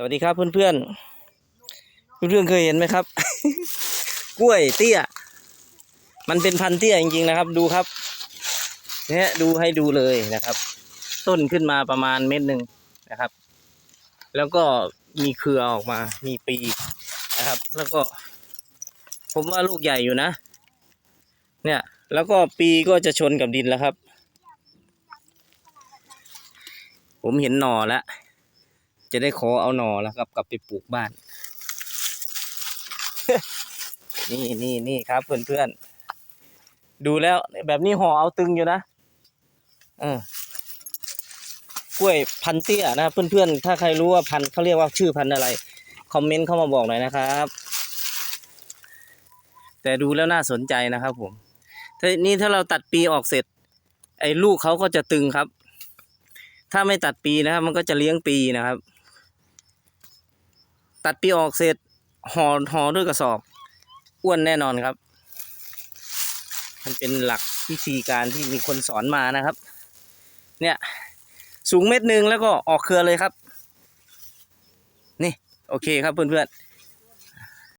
สวัสดีครับเพื่อนเพื่อนเพื่อนเคยเห็นไหมครับ กล้วยเตี้ย มันเป็นพันเตี้ยจริงๆนะครับ ดูครับเนี่ยดูให้ดูเลยนะครับ ต้นขึ้นมาประมาณเม็ดหนึ่งนะครับ แล้วก็มีเครือออกมา มีปีนะครับ แล้วก็ ผมว่าลูกใหญ่อยู่นะ เนี่ย แล้วก็ปีก็จะชนกับดินแล้วครับ ผมเห็นหน่อแล้ว จะได้ขอเอาหน่อแล้วครับกลับไปปลูกบ้าน นี่นี่นี่ครับเพื่อนเพื่อนๆดูแล้วแบบนี้ห่อเอาตึงอยู่นะเออกล้วยพันเตี้ยนะเพื่อนเพื่อนๆ ถ้าใครรู้ว่าพันเขาเรียกว่าชื่อพันอะไร คอมเมนต์เข้ามาบอกหน่อยนะครับ แต่ดูแล้วน่าสนใจนะครับผมทีนี้ถ้าเราตัดปีออกเสร็จ ไอ้ลูกเขาก็จะตึงครับ ถ้าไม่ตัดปีนะครับ มันก็จะเลี้ยงปีนะครับ ตัดปีออกเสร็จห่อห่อด้วยกระสอบ อ้วนแน่นอนครับ มันเป็นหลักวิธีการที่มีคนสอนมานะครับ เนี่ย สูงเม็ดหนึ่งแล้วก็ออกเครือเลยครับ นี่ โอเคครับเพื่อนๆ